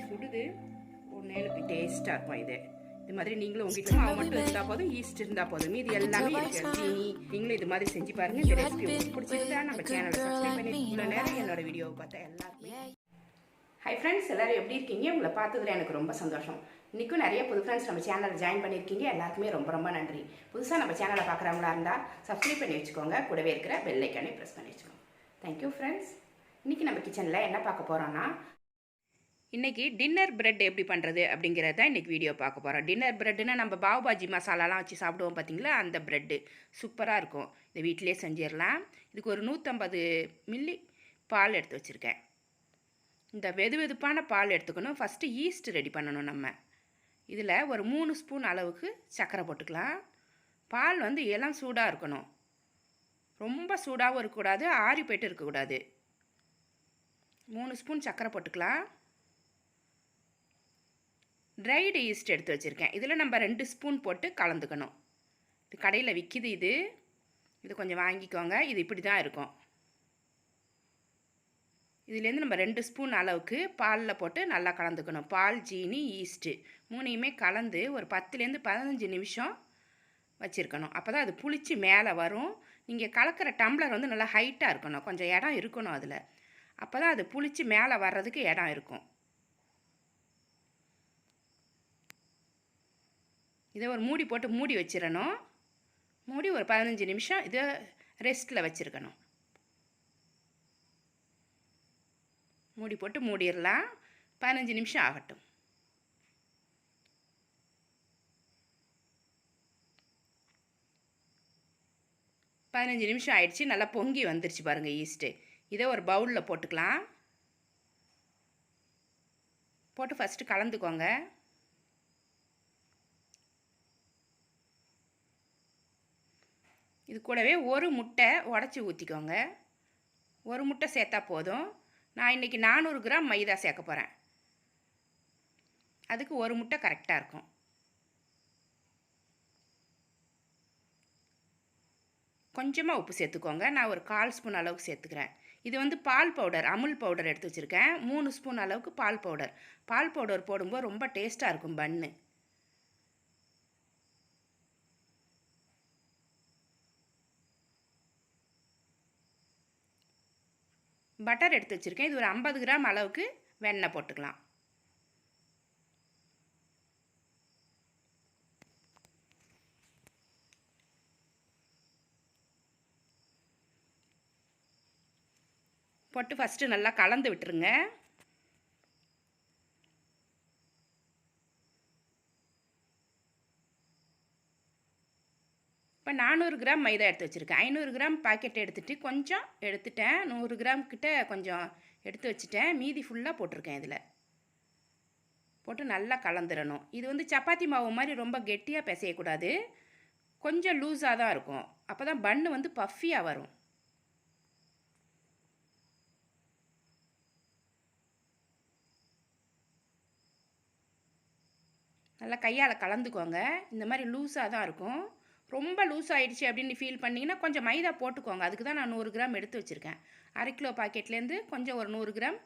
சுடுது. ஒன்று டேஸ்ட்டாக இருக்கும் இது. இது மாதிரி நீங்களும் உங்க வீட்டில் மாவு மட்டும் இருந்தால் போதும் ஈஸ்ட் இருந்தால் போதும். இது எல்லாமே இருக்கு. சீனி. நீங்களும் இது மாதிரி செஞ்சு பாருங்க. இந்த ரெசிபி உங்களுக்கு பிடிச்சிருந்தா நம்ம சேனலை சப்ஸ்கிரைப் பண்ணி இவ்வளோ நேரம் என்னோட வீடியோவை பார்த்தா எல்லாருக்குமே. ஹை ஃப்ரெண்ட்ஸ் எல்லாரும் எப்படி இருக்கீங்க? உங்களை பார்த்ததுல எனக்கு ரொம்ப சந்தோஷம். இன்றைக்கும் நிறைய புது ஃப்ரெண்ட்ஸ் நம்ம சேனலில் ஜாயின் பண்ணியிருக்கீங்க. எல்லாருக்குமே ரொம்ப ரொம்ப நன்றி. புதுசாக நம்ம சேனலை பார்க்குறவங்களா இருந்தால் சப்ஸ்கிரைப் பண்ணி வச்சுக்கோங்க. கூடவே இருக்கிற பெல் ஐக்கானே ப்ரெஸ் பண்ணி வச்சுக்கோங்க. தேங்க்யூ ஃப்ரெண்ட்ஸ் இன்றைக்கி நம்ம கிச்சனில் என்ன பார்க்க போகிறோன்னா இன்றைக்கி டின்னர் பிரெட் எப்படி பண்ணுறது அப்படிங்கிறத தான் இன்றைக்கி வீடியோ பார்க்க போகிறோம் டின்னர் பிரெட்டுனா நம்ம பாவ் பாஜி மசாலாலாம் வச்சு சாப்பிடுவோம் பார்த்தீங்களா அந்த பிரெட்டு சூப்பராக இருக்கும். இந்த வீட்டிலே செஞ்சிடலாம். இதுக்கு ஒரு நூற்றம்பது மில்லி பால் எடுத்து வச்சுருக்கேன். இந்த வெது வெதுப்பான பால் எடுத்துக்கணும். ஃபஸ்ட்டு ஈஸ்ட் ரெடி பண்ணணும் நம்ம. இதில் ஒரு மூணு ஸ்பூன் அளவுக்கு சர்க்கரை போட்டுக்கலாம். பால் வந்து இளம் சூடாக இருக்கணும். ரொம்ப சூடாகவும் இருக்கக்கூடாது ஆறி போய்ட்டு இருக்கக்கூடாது. மூணு ஸ்பூன் சர்க்கரை போட்டுக்கலாம். ட்ரைடு ஈஸ்ட் எடுத்து வச்சுருக்கேன். இதில் நம்ம ரெண்டு ஸ்பூன் போட்டு கலந்துக்கணும். இது கடையில் விற்கிது இது. இது கொஞ்சம் வாங்கிக்கோங்க. இது இப்படி தான் இருக்கும். இதுலேருந்து நம்ம ரெண்டு ஸ்பூன் அளவுக்கு பாலில் போட்டு நல்லா கலந்துக்கணும். பால் ஜீனி ஈஸ்ட்டு மூணையுமே கலந்து ஒரு பத்துலேருந்து பதினஞ்சு நிமிஷம் வச்சுருக்கணும். அப்போ தான் அது புளிச்சு மேலே வரும். நீங்கள் கலக்கிற டம்ளர் வந்து நல்லா ஹைட்டாக இருக்கணும். கொஞ்சம் இடம் இருக்கணும் அதில். அப்போ தான் அது புளிச்சு மேலே வர்றதுக்கு இடம் இருக்கும். இதை ஒரு மூடி போட்டு மூடி வச்சிடணும். மூடி ஒரு பதினஞ்சு நிமிஷம் இதை ரெஸ்ட்டில் வச்சுருக்கணும். மூடி போட்டு மூடிடலாம். பதினஞ்சு நிமிஷம் ஆகட்டும். பதினஞ்சு நிமிஷம் ஆயிடுச்சு. நல்லா பொங்கி வந்துருச்சு பாருங்கள் ஈஸ்ட்டு இதை ஒரு பவுலில் போட்டுக்கலாம். போட்டு ஃபஸ்ட்டு கலந்துக்கோங்க. இது கூடவே ஒரு முட்டை உடச்சி ஊற்றிக்கோங்க ஒரு முட்டை சேர்த்தா போதும். நான் இன்றைக்கி நானூறு கிராம் மைதா சேர்க்க போகிறேன் அதுக்கு ஒரு முட்டை கரெக்டாக இருக்கும். கொஞ்சமாக உப்பு சேர்த்துக்கோங்க. நான் ஒரு கால் ஸ்பூன் அளவுக்கு சேர்த்துக்கிறேன். இது வந்து பால் பவுடர் அமுல் பவுடர் எடுத்து வச்சுருக்கேன். மூணு ஸ்பூன் அளவுக்கு பால் பவுடர். பால் பவுடர் போடும்போது ரொம்ப டேஸ்ட்டாக இருக்கும் பன்னு பட்டர் எடுத்து வச்சுருக்கேன். இது ஒரு ஐம்பது கிராம் அளவுக்கு வெண்ணெய் போட்டுக்கலாம். போட்டு ஃபஸ்ட்டு நல்லா கலந்து விட்டுருங்க. இப்போ நானூறு கிராம் மைதா எடுத்து வச்சுருக்கேன். ஐநூறு கிராம் பாக்கெட் எடுத்துகிட்டு கொஞ்சம் எடுத்துட்டேன். நூறு கிராம் கிட்ட கொஞ்சம் எடுத்து வச்சுட்டேன். மீதி ஃபுல்லாக போட்டிருக்கேன் இதில். போட்டு நல்லா கலந்துடணும். இது வந்து சப்பாத்தி மாவு மாதிரி ரொம்ப கெட்டியாக பிசையக்கூடாது. கொஞ்சம் லூஸாக தான் இருக்கும். அப்போ தான் பன்னு வந்து பஃபியாக வரும். நல்லா கையால் கலந்துக்கோங்க. இந்த மாதிரி லூஸாக தான் இருக்கும். ரொம்ப லூஸ் ஆகிடுச்சு அப்படின்னு ஃபீல் பண்ணிங்கன்னா கொஞ்சம் மைதா போட்டுக்கோங்க. அதுக்கு தான் நான் நூறு கிராம் எடுத்து வச்சுருக்கேன். அரை கிலோ பாக்கெட்லேருந்து கொஞ்சம் ஒரு நூறு கிராம்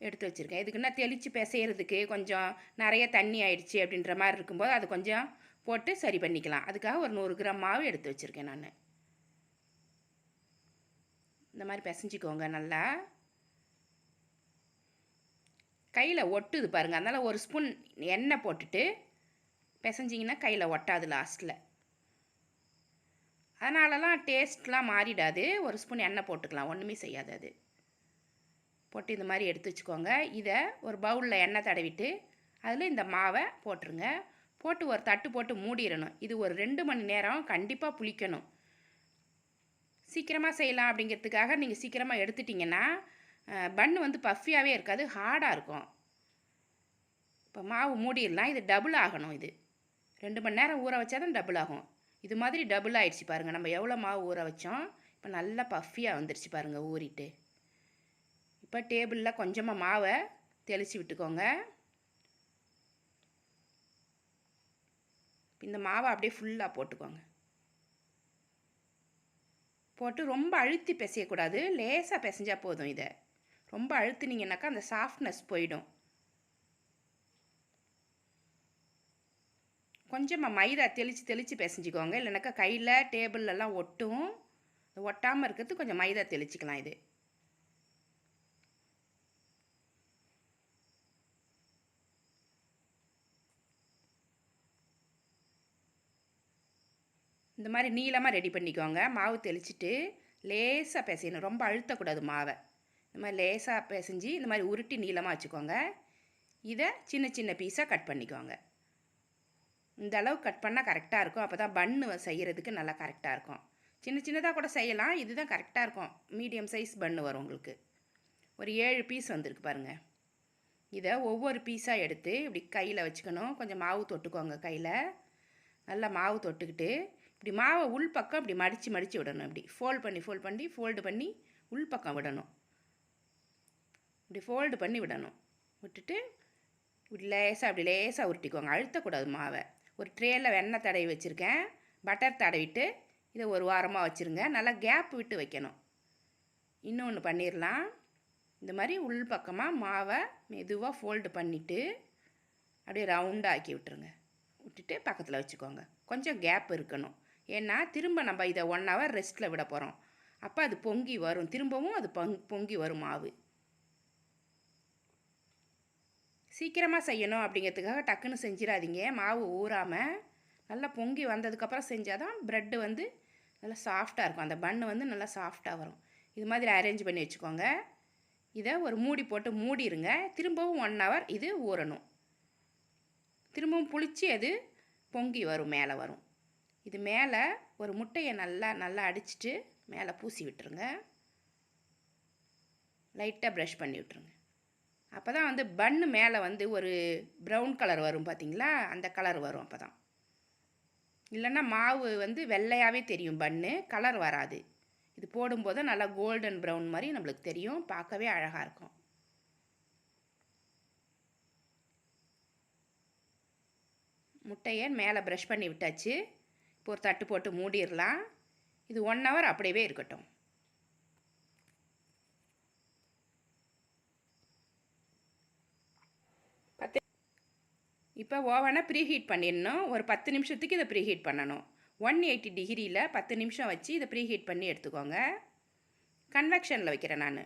எடுத்து வச்சுருக்கேன். இதுக்குன்னா தெளித்து பிசையிறதுக்கு கொஞ்சம் நிறைய தண்ணி ஆயிடுச்சு அப்படின்ற மாதிரி இருக்கும்போது அது கொஞ்சம் போட்டு சரி பண்ணிக்கலாம். அதுக்காக ஒரு நூறு கிராம் மாவு எடுத்து வச்சுருக்கேன் நான். இந்த மாதிரி பிசைஞ்சிக்கோங்க நல்லா. கையில் ஒட்டுது பாருங்கள் அதனால் ஒரு ஸ்பூன் எண்ணெய் போட்டுட்டு பிசைஞ்சிங்கன்னா கையில் ஒட்டாது லாஸ்ட்டில் அதனாலலாம் டேஸ்ட்லாம் மாறிடாது. ஒரு ஸ்பூன் எண்ணெய் போட்டுக்கலாம். ஒன்றுமே செய்யாது அது. போட்டு இந்த மாதிரி எடுத்து வச்சுக்கோங்க. இதை ஒரு பவுலில் எண்ணெய் தடவிட்டு அதில் இந்த மாவை போட்டுருங்க. போட்டு ஒரு தட்டு போட்டு மூடிடணும். இது ஒரு ரெண்டு மணி நேரம் கண்டிப்பாக புளிக்கணும். சீக்கிரமாக செய்யலாம் அப்படிங்கிறதுக்காக நீங்கள் சீக்கிரமாக எடுத்துட்டிங்கன்னா பன்னு வந்து பஃபியாகவே இருக்காது. ஹார்டாக இருக்கும். இப்போ மாவு மூடிடலாம். இது டபுள் ஆகணும் இது. ரெண்டு மணி நேரம் ஊற வச்சா தான் டபுள் ஆகும். இது மாதிரி டபுள் ஆகிடுச்சு பாருங்கள் நம்ம எவ்வளோ மாவு ஊற வச்சோம்? இப்போ நல்லா பஃபியாக வந்துருச்சு பாருங்கள் ஊறிட்டு. இப்போ டேபிளில் கொஞ்சமாக மாவை தெளித்து விட்டுக்கோங்க. இந்த மாவை அப்படியே ஃபுல்லாக போட்டுக்கோங்க. போட்டு ரொம்ப அழுத்தி பிசையக்கூடாது. லேசாக பிசைஞ்சால் போதும் இதை. ரொம்ப அழுத்துனீங்கன்னாக்கா அந்த சாஃப்ட்னஸ் போயிடும். கொஞ்சமாக மைதா தெளித்து தெளித்து பிசைஞ்சிக்கோங்க. இல்லைனாக்கா கையில் டேபிள்லலாம் ஒட்டும். ஒட்டாமல் இருக்கிறது கொஞ்சம் மைதா தெளிச்சிக்கலாம் இது. இந்த மாதிரி நீளமாக ரெடி பண்ணிக்கோங்க. மாவு தெளிச்சிட்டு லேசாக பிசையணும். ரொம்ப அழுத்தக்கூடாது மாவை. இந்த மாதிரி லேசாக பிசைஞ்சு இந்த மாதிரி உருட்டி நீளமாக வச்சுக்கோங்க. இதை சின்ன சின்ன பீஸாக கட் பண்ணிக்கோங்க. இந்த அளவு கட் பண்ணால் கரெக்டாக இருக்கும். அப்போ தான் பன்னு செய்கிறதுக்கு நல்லா கரெக்டாக இருக்கும். சின்ன சின்னதாக கூட செய்யலாம். இதுதான் கரெக்டாக இருக்கும். மீடியம் சைஸ் பன்னு வரும் உங்களுக்கு. ஒரு ஏழு பீஸ் வந்திருக்கு பாருங்கள் இதை ஒவ்வொரு பீஸாக எடுத்து இப்படி கையில் வச்சுக்கணும். கொஞ்சம் மாவு தொட்டுக்கோங்க கையில். நல்லா மாவு தொட்டுக்கிட்டு இப்படி மாவை உள் பக்கம் இப்படி மடித்து மடித்து விடணும். இப்படி ஃபோல்ட் பண்ணி ஃபோல்ட் பண்ணி ஃபோல்டு பண்ணி உள் பக்கம் விடணும். இப்படி ஃபோல்டு பண்ணி விடணும். விட்டுட்டு இப்படி லேசாக அப்படி லேசாக உருட்டிக்கோங்க. அழுத்தக்கூடாது மாவை. ஒரு ட்ரேயில் வெண்ணெய் தடவி வச்சுருக்கேன். பட்டர் தடவிட்டு இதை ஒரு வாரமாக வச்சுருங்க. நல்லா கேப் விட்டு வைக்கணும். இன்னொன்று பண்ணிடலாம் இந்த மாதிரி உள் பக்கமாக மாவை மெதுவாக ஃபோல்டு பண்ணிவிட்டு அப்படியே ரவுண்டாக ஆக்கி விட்டுருங்க. விட்டுட்டு பக்கத்தில் வச்சுக்கோங்க. கொஞ்சம் கேப் இருக்கணும். ஏன்னா திரும்ப நம்ம இதை ஒன் ஹவர் ரெஸ்ட்டில் விட போகிறோம் அப்போ அது பொங்கி வரும். திரும்பவும் அது பொங் பொங்கி வரும் மாவு. சீக்கிரமாக செய்யணும் அப்படிங்கிறதுக்காக டக்குன்னு செஞ்சிடாதீங்க. மாவு ஊறாமல் நல்லா பொங்கி வந்ததுக்கப்புறம் செஞ்சால் தான் ப்ரெட்டு வந்து நல்லா சாஃப்டாக இருக்கும். அந்த பன்னு வந்து நல்லா சாஃப்டாக வரும். இது மாதிரி அரேஞ்ச் பண்ணி வச்சுக்கோங்க. இதை ஒரு மூடி போட்டு மூடிடுங்க திரும்பவும் ஒன் ஹவர் இது ஊறணும். திரும்பவும் புளிச்சு அது பொங்கி வரும் மேலே வரும். இது மேலே ஒரு முட்டையை நல்லா நல்லா அடிச்சிட்டு மேலே பூசி விட்டுருங்க. லைட்டாக ப்ரஷ் பண்ணி விட்டுருங்க. அப்போ தான் வந்து பன்னு மேலே வந்து ஒரு ப்ரௌன் கலர் வரும் பார்த்தீங்களா அந்த கலர் வரும் அப்போ தான் இல்லைன்னா மாவு வந்து வெள்ளையாகவே தெரியும் பன்னு கலர் வராது. இது போடும்போது நல்லா கோல்டன் ப்ரௌன் மாதிரி நம்மளுக்கு தெரியும். பார்க்கவே அழகாக இருக்கும். முட்டையை மேலே ப்ரஷ் பண்ணி விட்டாச்சு. இப்போ ஒரு தட்டு போட்டு மூடிடலாம். இது ஒன் ஹவர் அப்படியே இருக்கட்டும். இப்போ ஓவனை ப்ரீஹீட் பண்ணிடணும். ஒரு பத்து நிமிஷத்துக்கு இதை ப்ரீஹீட் பண்ணணும். ஒன் எயிட்டி டிகிரியில் பத்து நிமிஷம் வச்சு இதை ப்ரீஹீட் பண்ணி எடுத்துக்கோங்க. கன்வெக்ஷனில் வைக்கிறேன் நான்.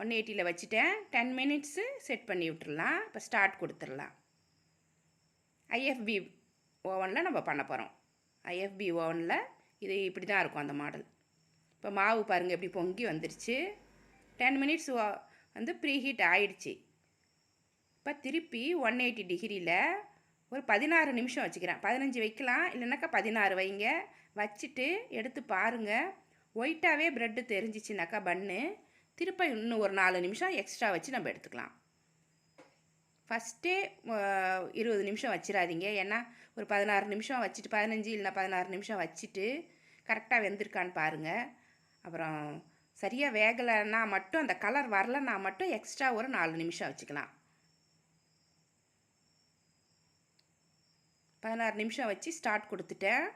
ஒன் எயிட்டியில் வச்சுட்டேன். டென் மினிட்ஸு செட் பண்ணி விட்டுடலாம் இப்போ ஸ்டார்ட் கொடுத்துடலாம். ஐஎஃப்பி ஓவனில் நம்ம பண்ண போகிறோம் ஐஎஃப்பி ஓவனில் இது இப்படி தான் இருக்கும் அந்த மாடல் இப்போ மாவு பாருங்கள் எப்படி பொங்கி வந்துருச்சு. டென் மினிட்ஸ் வந்து ப்ரீஹீட் ஆயிடுச்சு. இப்போ திருப்பி ஒன் எயிட்டி டிகிரியில் ஒரு பதினாறு நிமிஷம் வச்சுக்கிறேன். பதினஞ்சு வைக்கலாம். இல்லைனாக்கா பதினாறு வைங்க. வச்சுட்டு எடுத்து பாருங்கள் ஒயிட்டாகவே ப்ரெட்டு தெரிஞ்சிச்சுனாக்கா பன்னு திருப்ப இன்னும் ஒரு நாலு நிமிஷம் எக்ஸ்ட்ரா வச்சு நம்ம எடுத்துக்கலாம். ஃபஸ்ட்டே இருபது நிமிஷம் வச்சிடாதீங்க ஏன்னா ஒரு பதினாறு நிமிஷம் வச்சுட்டு பதினஞ்சு இல்லைனா பதினாறு நிமிஷம் வச்சுட்டு கரெக்டாக வெந்திருக்கான்னு பாருங்கள் அப்புறம் சரியாக வேகலைன்னா மட்டும் அந்த கலர் வரலன்னா மட்டும் எக்ஸ்ட்ரா ஒரு நாலு நிமிஷம் வச்சுக்கலாம். பதினாறு நிமிஷம் வச்சு ஸ்டார்ட் கொடுத்துட்டேன்.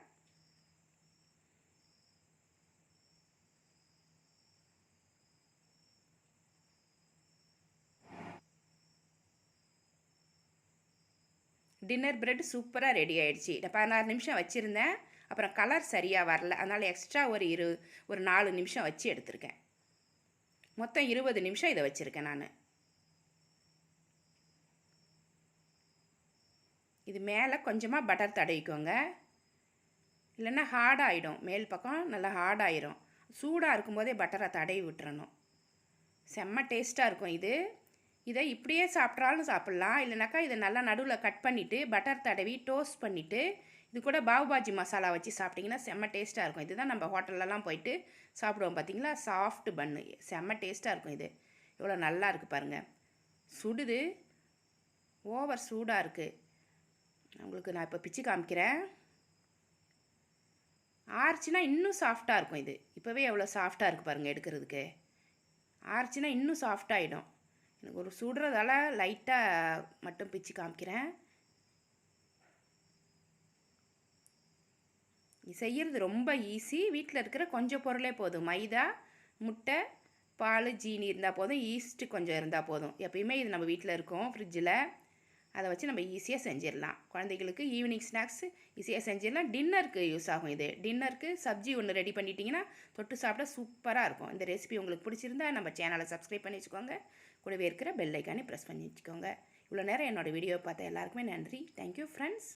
டின்னர் பிரெட் சூப்பராக ரெடி ஆகிடுச்சி நான் பதினாறு நிமிஷம் வச்சுருந்தேன். அப்புறம் கலர் சரியாக வரல. அதனால் எக்ஸ்ட்ரா ஒரு இரு ஒரு நாலு நிமிஷம் வச்சு எடுத்திருக்கேன். மொத்தம் இருபது நிமிஷம் இதை வச்சுருக்கேன் நான். இது மேலே கொஞ்சமாக பட்டர் தடவிக்கோங்க. இல்லைன்னா ஹார்டாகிடும் மேல் பக்கம் நல்லா ஹார்டாயிரும் சூடாக இருக்கும்போதே பட்டரை தடவி விட்டுறணும். செம்ம டேஸ்ட்டாக இருக்கும் இது. இதை இப்படியே சாப்பிட்றாலும் சாப்பிட்லாம். இல்லைனாக்கா இதை நல்லா நடுவில் கட் பண்ணிவிட்டு பட்டர் தடவி டோஸ்ட் பண்ணிவிட்டு இது கூட பாவுபாஜி மசாலா வச்சு சாப்பிட்டிங்கன்னா செம்ம டேஸ்ட்டாக இருக்கும். இதுதான் நம்ம ஹோட்டல்லலாம் போயிட்டு சாப்பிடுவோம் பார்த்தீங்களா சாஃப்ட் பண்ணு செம்ம டேஸ்ட்டாக இருக்கும் இது. இவ்வளோ நல்லா இருக்குது பாருங்கள் சுடுது. ஓவர் சூடாக இருக்குது உங்களுக்கு நான் இப்போ பிச்சு காமிக்கிறேன். ஆர்ச்சுனா இன்னும் சாஃப்டாக இருக்கும் இது. இப்போவே எவ்வளோ சாஃப்டாக இருக்குது பாருங்கள் எடுக்கிறதுக்கு. ஆர்ச்சுனா இன்னும் சாஃப்டாகிடும் எனக்கு ஒரு சுடுறதால லைட்டாக மட்டும் பிச்சு காமிக்கிறேன். செய்கிறது ரொம்ப ஈஸி வீட்டில் இருக்கிற கொஞ்சம் பொருளே போதும். மைதா முட்டை பால் ஜீனி இருந்தால் போதும். ஈஸ்ட்டு கொஞ்சம் இருந்தால் போதும். எப்பயுமே இது நம்ம வீட்டில் இருக்கும். ஃப்ரிட்ஜில் அதை வச்சு நம்ம ஈஸியாக செஞ்சிடலாம். குழந்தைகளுக்கு ஈவினிங் ஸ்நாக்ஸ் ஈஸியாக செஞ்சிடலாம். டின்னருக்கு யூஸ் ஆகும் இது. டின்னருக்கு சப்ஜி ஒன்று ரெடி பண்ணிட்டீங்கன்னா தொட்டு சாப்பிட சூப்பராக இருக்கும். இந்த ரெசிபி உங்களுக்கு பிடிச்சிருந்தா நம்ம சேனலை சப்ஸ்கிரைப் பண்ணி வச்சுக்கோங்க. கூடவே இருக்கிற பெல் ஐக்கானே ப்ரெஸ் பண்ணி வச்சுக்கோங்க. இவ்வளோ நேரம் என்னோடய வீடியோ பார்த்த எல்லாருக்குமே நன்றி. Thank you friends